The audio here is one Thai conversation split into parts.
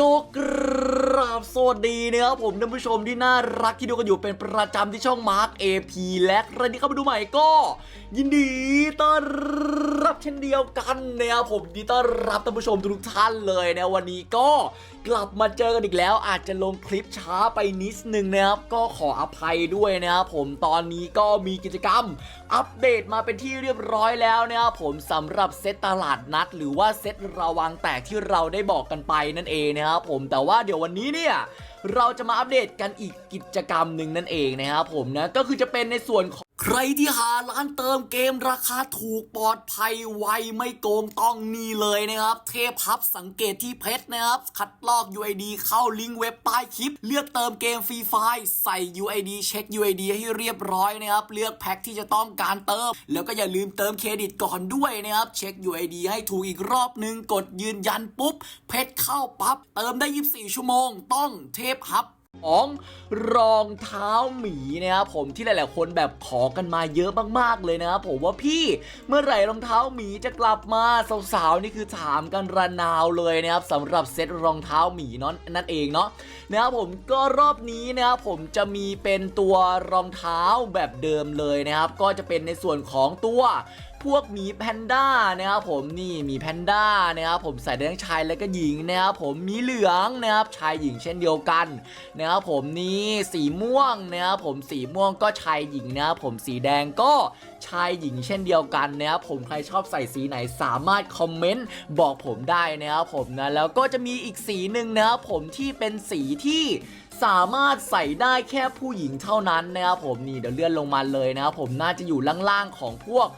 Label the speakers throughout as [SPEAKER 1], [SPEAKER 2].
[SPEAKER 1] ก็กราบสวัสดีนะครับผมท่านผู้ชมที่น่ารักที่ดูกันอยู่เป็นประจำที่ช่องมาร์ค AP และใครที่เข้ามาดูใหม่ก็ ยินดีต้อนรับเช่นเดียวกันนะครับผมยินดีต้อนรับท่านผู้ชมทุกท่านเลยนะวันนี้ก็กลับมาเจอกันอีกแล้ว อาจจะลงคลิปช้าไปนิดนึงนะครับก็ขออภัยด้วยนะครับผมตอนนี้ก็มีกิจกรรมอัปเดตมาเป็นที่เรียบร้อยแล้วนะครับผมสำหรับเซตตลาดนัด หรือว่าเซตระวังแตกที่เราได้บอกกันไปนั่นเองนะครับผมแต่ว่าเดี๋ยววันนี้เนี่ยเราจะมาอัปเดตกันอีกกิจกรรมหนึ่งนั่นเองนะครับผมนะก็คือจะเป็นในส่วนของ ใครที่หาร้านเติมเกมราคาถูกปลอดภัยไวไม่โกงต้องนี่เลยนะครับ เทพพับสังเกตที่เพชรนะครับ คัดลอก UID เข้าลิงก์เว็บใต้คลิป เลือกเติมเกมฟรีไฟล์ใส่ UID เช็ค UID ให้เรียบร้อยนะครับ เลือกแพ็คที่จะต้องการเติม แล้วก็อย่าลืมเติมเครดิตก่อนด้วยนะครับ เช็ค UID ให้ถูกอีกรอบนึงกดยืนยันปุ๊บ เพชรเข้าปั๊บเติมได้ 24 ชั่วโมง ต้องเทพฮับ ของรองเท้าหมีนะครับผมที่หลาย ๆ คนแบบขอกันมาเยอะมากๆเลยนะครับผมว่าพี่เมื่อไหร่รองเท้าหมีจะกลับมาสาว ๆ นี่คือถามกันระนาวเลยนะครับสำหรับเซ็ตรองเท้าหมีนั่นเองเนาะนะครับผมก็รอบนี้นะครับผมจะมีเป็นตัวรองเท้าแบบเดิมเลยนะครับก็จะเป็นในส่วนของตัว พวกหมีแพนด้านะครับผมนี่หมีแพนด้านะครับผมใส่ได้ทั้งชายและก็หญิงนะครับผมมีเหลืองนะครับชายหญิงเช่นเดียวกันนะครับผมนี่สีม่วงนะครับผมสีม่วงก็ชายหญิงนะครับผมสีแดงก็ชายหญิงเช่นเดียวกันนะครับผมใครชอบใส่สีไหนสามารถคอมเมนต์บอกผมได้นะครับผมนะแล้วก็จะมีอีกสีหนึ่งนะครับผมที่เป็นสีที่สามารถใส่ได้แค่ผู้หญิงเท่านั้นนะครับผมนี่เดี๋ยวเลื่อนลงมาเลยนะครับผมน่าจะอยู่ล่างๆของพวก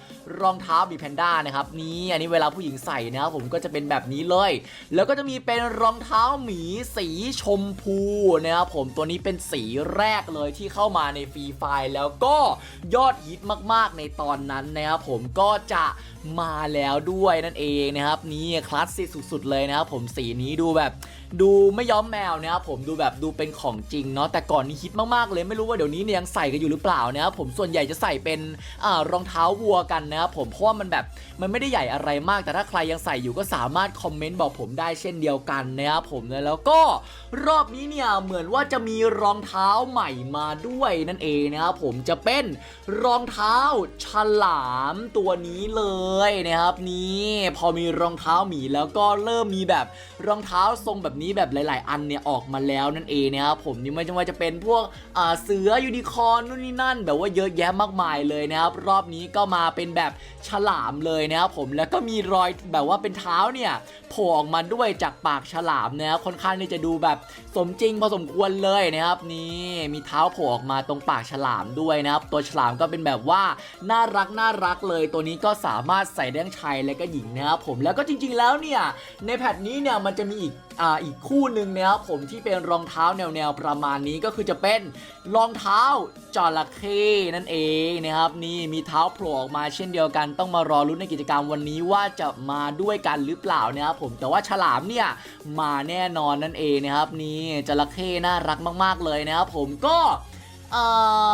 [SPEAKER 1] รองเท้าบีแพนด้านะครับนี่อันนี้เวลาผู้หญิงใส่นะครับผมก็จะเป็นแบบนี้เลย แล้วก็จะมีเป็นรองเท้าหมีสีชมพูนะครับผมตัวนี้เป็นสีแรกเลยที่เข้ามาในฟรีไฟแล้วก็ยอดฮิตมากๆในตอนนั้นนะครับผมก็จะมาแล้วด้วยนั่นเองนะครับนี่คลาสสิกสุดๆเลยนะครับผมสีนี้ดูแบบดูไม่ย้อมแมวนะครับผมดูแบบดูเป็นของจริงเนาะแต่ก่อนนี้ฮิตมากๆเลยไม่รู้ว่าเดี๋ยวนี้เนี่ยยังใส่กันอยู่หรือเปล่านะครับผมส่วนใหญ่จะใส่เป็นอรองเท้าวัวกันนะครับผมเพราะว่ามันแบบมันไม่ได้ใหญ่อะไรมาก แต่ถ้าใครยังใส่อยู่ก็สามารถคอมเมนต์บอกผมได้เช่นเดียวกันนะครับผมนะแล้วก็รอบนี้เนี่ยเหมือนว่าจะมีรองเท้าใหม่มาด้วยนั่นเองนะครับผมจะเป็นรองเท้าฉลามตัวนี้เลยนะครับนี่พอมีรองเท้าหมีแล้วก็เริ่มมีแบบรองเท้าทรงแบบนี้แบบหลาย ๆ อันเนี่ยออกมาแล้วนั่นเองนะครับผมนี่ไม่ว่าจะเป็นพวกเสือยูนิคอร์นนู่นนี่นั่น แบบว่าเยอะแยะมากมายเลยนะครับรอบนี้ก็มาเป็นแบบฉลามเลยนะครับผมแล้วก็มีรอยแบบว่าเป็นเท้าเนี่ยโผล่ออกมาด้วยจากปากฉลามนะครับค่อนข้างที่จะดูแบบสมจริงพอสมควรเลยนะครับนี่มีเท้าโผล่ออกมาตรงปากฉลามด้วยนะครับตัวฉลามก็เป็นแบบว่าน่ารักน่ารักเลย ตัวนี้ก็สามารถใส่ได้ทั้งชายและก็หญิงนะครับผมแล้วก็จริง ๆ แล้วเนี่ยในแพทนี้เนี่ยมันจะมีอีก อ่าอีกคู่หนึ่งนะครับผมที่เป็นรองเท้าแนวๆประมาณนี้ก็คือจะเป็นรองเท้าจระเข้นั่นเองนะครับนี่มีเท้าโผล่ออกมาเช่นเดียวกันต้องมารอรุ้นในกิจกรรมวันนี้ว่าจะมาด้วยกันหรือเปล่านะครับผมแต่ว่าฉลามเนี่ยมาแน่นอนนั่นเองนะครับนี่จระเข้น่ารักมาก ๆเลยนะครับผมก็ เอ่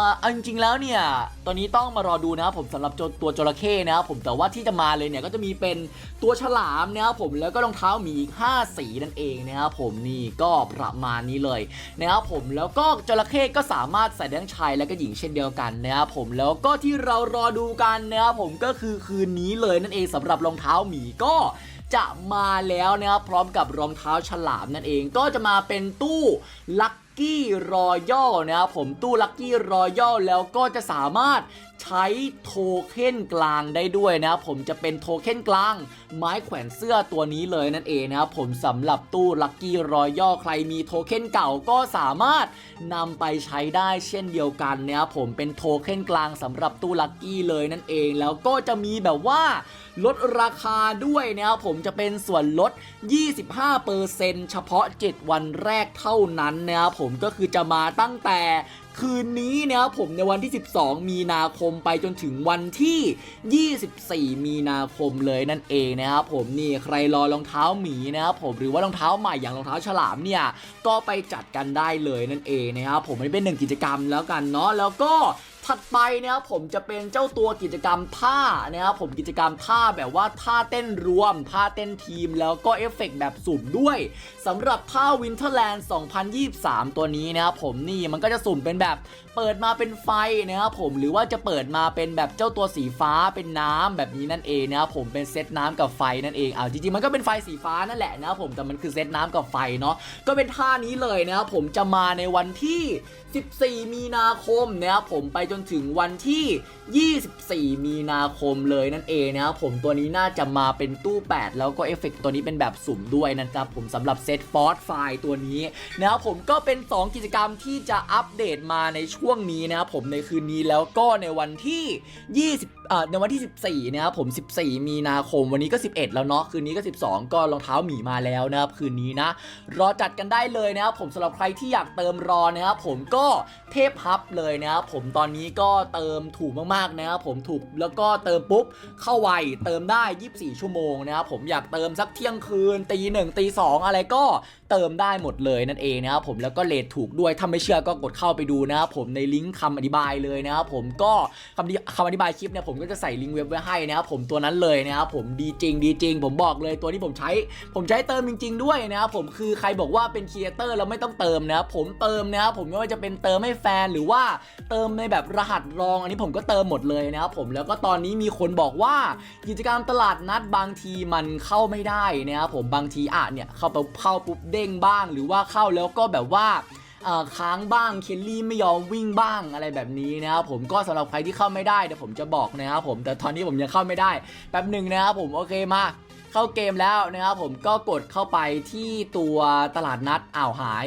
[SPEAKER 1] อเอาจริงๆแล้วเนี่ย ตอนนี้ต้องมารอดูนะครับผมสำหรับตัวจระเข้นะครับผมแต่ว่าที่จะมาเลยเนี่ยก็จะมีเป็นตัวฉลามนะครับผมแล้วก็รองเท้าหมีอีก5สีนั่นเองนะครับผมนี่ก็ประมาณนี้เลยนะครับผมแล้วก็จระเข้ก็สามารถใส่ได้ทั้งชายและก็หญิงเช่นเดียวกันนะครับผมแล้วก็ที่เรารอดูกันนะครับผมก็คือคืนนี้เลยนั่นเองสำหรับรองเท้าหมีก็จะมาแล้วนะครับพร้อมกับรองเท้าฉลามนั่นเอง ก็จะมาเป็นตู้ลัค กี้รอยัลนะครับผมตู้ลัคกี้รอยัลแล้วก็จะสามารถ ใช้โทเค็นกลางได้ด้วยนะครับผมจะเป็นโทเค็นกลาง ไม้แขวนเสื้อตัวนี้เลยนั่นเองนะครับผมสำหรับตู้ลัคกี้รอยัลใครมีโทเค็นเก่าก็สามารถนำไปใช้ได้เช่นเดียวกันนะครับผมเป็นโทเค็นกลางสำหรับตู้ลัคกี้เลยนั่นเอง แล้วก็จะมีแบบว่าลดราคาด้วยนะครับผมจะเป็นส่วนลด 25%เฉพาะ 7 วันแรกเท่านั้นนะครับผมก็คือจะมาตั้งแต่ คืนนี้นะครับผมในวันที่ 12 มีนาคมไปจนถึงวันที่ 24 มีนาคมเลยนั่นเองนะครับผมนี่ใครรอรองเท้าหมีนะครับผมหรือว่ารองเท้าใหม่อย่างรองเท้าฉลามเนี่ยก็ไปจัดกันได้เลยนั่นเองนะครับผมมันเป็นหนึ่งกิจกรรมแล้วกันเนาะแล้วก็ ถัดไปนะครับผมจะเป็นเจ้าตัวกิจกรรมท่านะครับผมกิจกรรมท่าแบบว่าท่าเต้นรวมท่าเต้นทีม แล้วก็เอฟเฟกต์แบบสุ่มด้วยสำหรับท่า Winterland 2023 ตัวนี้นะครับผมนี่มันก็จะสุ่มเป็นแบบเปิดมาเป็นไฟนะครับผมหรือว่าจะเปิดมาเป็นแบบเจ้าตัวสีฟ้าเป็นน้ำแบบนี้นั่นเองนะครับผมเป็นเซตน้ำกับไฟนั่นเองอ่าจริงๆมันก็เป็นไฟสีฟ้านั่นแหละนะครับผมแต่มันคือเซตน้ำกับไฟเนาะก็เป็นท่านี้เลยนะครับผมจะมาในวันที่ 14 มีนาคมนะครับผมไปจนถึงวันที่ 24 มีนาคมเลยนั่นเองนะครับผมตัวนี้น่าจะมาเป็นตู้ 8 แล้วก็เอฟเฟกต์ตัวนี้เป็นแบบสุ่มด้วยนะครับผมสำหรับเซตฟอร์สไฟล์ตัวนี้นะครับผมก็เป็น 2 กิจกรรมที่จะอัปเดตมาในช่วงนี้นะครับผมในคืนนี้แล้วก็ในวันที่ 20ในวันที่ 14นะครับผม 14 มีนาคมวันนี้ก็ 11 แล้วเนาะคืนนี้ก็ 12 ก็รองเท้าหมีมาแล้วนะครับคืนนี้นะ รอจัดกันได้เลยนะครับผมสำหรับใครที่อยากเติมรอนะครับผมก็เทพฮับเลยนะครับผมตอนนี้ก็เติมถูกมากๆนะครับผมถูกแล้วก็เติมปุ๊บเข้าไวเติมได้ 24 ชั่วโมงนะครับผมอยากเติมสักเที่ยงคืนตีหนึ่งตีสองอะไรก็ เติมได้หมดเลยนั่นเองนะครับผมแล้วก็เลทถูกด้วยถ้าไม่เชื่อก็กดเข้าไปดูนะครับผมในลิงก์คำอธิบายเลยนะครับผมก็คำคำอธิบายคลิปเนี่ยผมก็จะใส่ลิงก์เว็บไว้ให้นะครับผมตัวนั้นเลยนะครับผมดีจริงดีจริง ผมบอกเลยตัวที่ผมใช้ ผมใช้เติมจริง ๆ ด้วยนะครับผมคือใครบอกว่าเป็นครีเอเตอร์แล้วไม่ต้องเติมนะครับผมเติมนะครับผมไม่ว่าจะเป็นเติมให้แฟนหรือว่าเติมในแบบรหัสรอง อันนี้ผมก็เติมหมดเลยนะครับผมแล้วก็ตอนนี้มีคนบอกว่ากิจกรรมตลาดนัดบางทีมันเข้าไม่ได้นะครับผมบางทีอะเนี่ยเข้าไปเข้าปุ๊บเด้งบ้าง หรือว่าเข้าแล้วก็แบบว่าค้างบ้าง เคลลี่ไม่ยอมวิ่งบ้างอะไรแบบนี้นะครับผมก็สำหรับใครที่เข้าไม่ได้เดี๋ยวผมจะบอกนะครับผมแต่ตอนนี้ผมยังเข้าไม่ได้แป๊บหนึ่งนะครับผมโอเคมาเข้าเกมแล้วนะครับผมก็กดเข้าไปที่ตัวตลาดนัดอ่าวหาย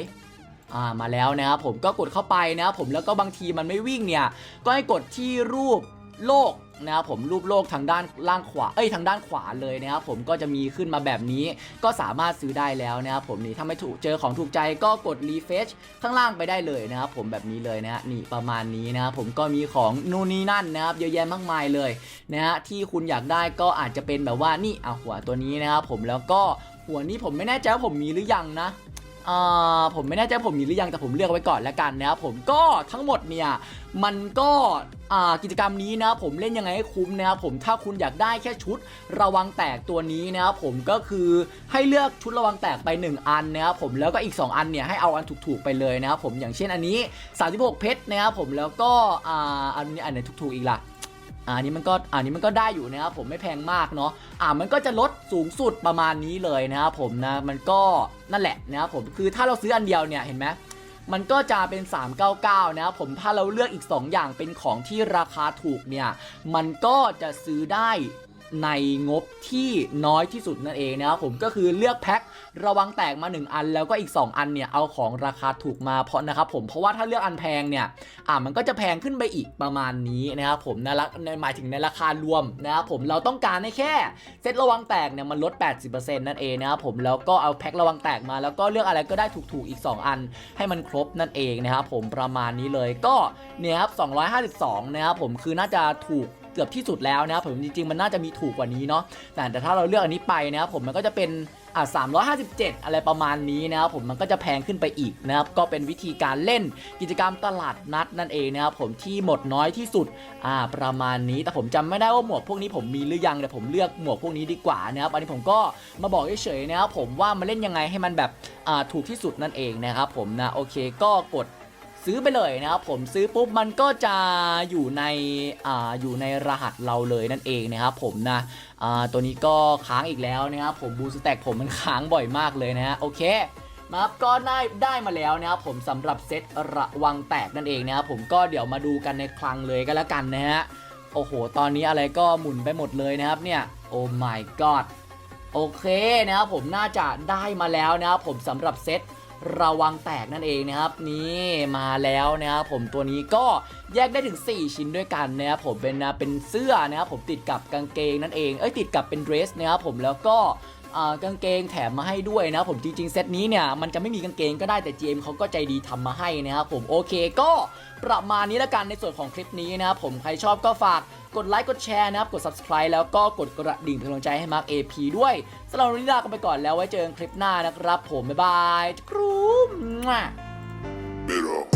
[SPEAKER 1] ามาแล้วนะครับผมก็กดเข้าไปนะครับผมแล้วก็บางทีมันไม่วิ่งเนี่ย ก็ให้กดที่รูป โลกนะครับผมรูปโลกทางด้านล่างขวาเอ้ยทางด้านขวาเลยนะครับผมก็จะมีขึ้นมาแบบนี้ ก็สามารถซื้อได้แล้วนะครับผมนี่ถ้าไม่ถูกเจอของถูกใจก็กดรีเฟชข้างล่างไปได้เลยนะครับผมแบบนี้เลยนะฮะนี่ประมาณนี้นะครับผมก็มีของนู่นนี่นั่นนะครับเยอะแยะมากมายเลยนะฮะที่คุณอยากได้ก็อาจจะเป็นแบบว่านี่เอาหัวตัวนี้นะครับผมแล้วก็หัวนี้ผมไม่แน่ใจว่าผมมีหรือยังนะ อ่าผมไม่แน่ใจผมมีหรือยังแต่ผมเลือกไว้ก่อนแล้วกันนะครับผมก็ทั้งหมดเนี่ยมันก็กิจกรรมนี้นะผมเล่นยังไงให้คุ้มนะครับผมถ้าคุณอยากได้แค่ชุดระวังแตกตัวนี้นะครับผมก็คือให้เลือกชุดระวังแตกไป 1 อันนะครับผมแล้วก็อีก 2 อันเนี่ยให้เอาอันถูกๆไปเลยนะครับผมอย่างเช่นอันนี้ 36 เพชรนะครับผมแล้วก็อันนี้อันไหนถูกๆอีกล่ะ อันนี้มันก็อันนี้มันก็ได้อยู่นะครับผมไม่แพงมากเนาะอ่ามันก็จะลดสูงสุดประมาณนี้เลยนะครับผมนะมันก็นั่นแหละนะครับผมคือถ้าเราซื้ออันเดียวเนี่ยเห็นไหมมันก็จะเป็น 399 นะครับผมถ้าเราเลือกอีก 2 อย่างเป็นของที่ราคาถูกเนี่ย มันก็จะซื้อได้ ในงบที่น้อยที่สุดนั่นเองนะครับผมก็คือเลือกแพ็คระวังแตกมา 1 อัน แล้วก็อีก 2 อันเนี่ยเอาของราคาถูกมาเพราะนะครับผมเพราะว่าถ้าเลือกอันแพงเนี่ยอ่ามันก็จะแพงขึ้นไปอีกประมาณนี้นะครับผมนะละในหมายถึงในราคารวมนะครับผมเราต้องการให้แค่เซตระวังแตกเนี่ยมันลด 80%นั่นเองนะครับผมแล้วก็เอาแพ็คระวังแตกมา แล้วก็เลือกอะไรก็ได้ถูกๆอีก 2 อัน ให้มันครบนั่นเองนะครับผมประมาณนี้เลยก็เนี่ยครับ252นะครับผมคือน่าจะถูก เกือบที่สุดแล้วนะครับผมจริงๆมันน่าจะมีถูกกว่านี้เนาะแต่แต่ถ้าเราเลือกอันนี้ไปนะครับผมมันก็จะเป็นอ่า357 อะไรประมาณนี้นะครับผมมันก็จะแพงขึ้นไปอีกนะครับก็เป็นวิธีการเล่นกิจกรรมตลาดนัดนั่นเองนะครับผมที่หมดน้อยที่สุดอ่าประมาณนี้แต่ผมจำไม่ได้ว่าหมวกพวกนี้ผมมีหรือยังแต่ผมเลือกหมวกพวกนี้ดีกว่านะครับอันนี้ผมก็มาบอกเฉยๆนะครับผมว่ามาเล่นยังไงให้มันแบบอ่าถูกที่สุดนั่นเองนะครับผมนะโอเคก็กด ซื้อไปเลยนะครับผมซื้อปุ๊บมันก็จะอยู่ในอ่าอยู่ในรหัสเราเลยนั่นเองนะครับผมนะอ่าตัวนี้ก็ค้างอีกแล้วนะครับผมบูสแต็กผมมันค้างบ่อยมากเลยนะฮะโอเคมาครับก็ได้ได้มาแล้วนะครับผมสำหรับเซตระวังแตกนั่นเองนะครับผมก็เดี๋ยวมาดูกันในคลังเลยก็แล้วกันนะฮะโอ้โห ตอนนี้อะไรก็หมุนไปหมดเลยนะครับเนี่ยโอ้ my god โอเคนะครับผมน่าจะได้มาแล้วนะครับผมสำหรับเซต ระวังแตกนั่นเองนะครับ นี่มาแล้วนะครับผมตัวนี้ก็แยกได้ถึง 4 ชิ้นด้วยกันนะครับผมเป็นนะเป็นเสื้อนะครับผมติดกับกางเกงนั่นเองเอ้ยติดกับเป็นเดรสนะครับผมแล้วก็อ่ากางเกงแถมมาให้ด้วยนะครับผมจริงๆเซตนี้เนี่ยมันจะไม่มีกางเกงก็ได้แต่ GM เขาก็ใจดีทำมาให้นะครับผมโอเคก็ประมาณนี้ละกันในส่วนของคลิปนี้นะครับผมใครชอบก็ฝาก กดไลค์กดแชร์นะครับ กด subscribe แล้วก็กดกระดิ่งเป็นกำลังใจให้มาร์ก AP ด้วยสำหรับวันนี้ลากันไปก่อนแล้วไว้เจอกันคลิปหน้านะครับ ผมบ๊ายบายครูม้า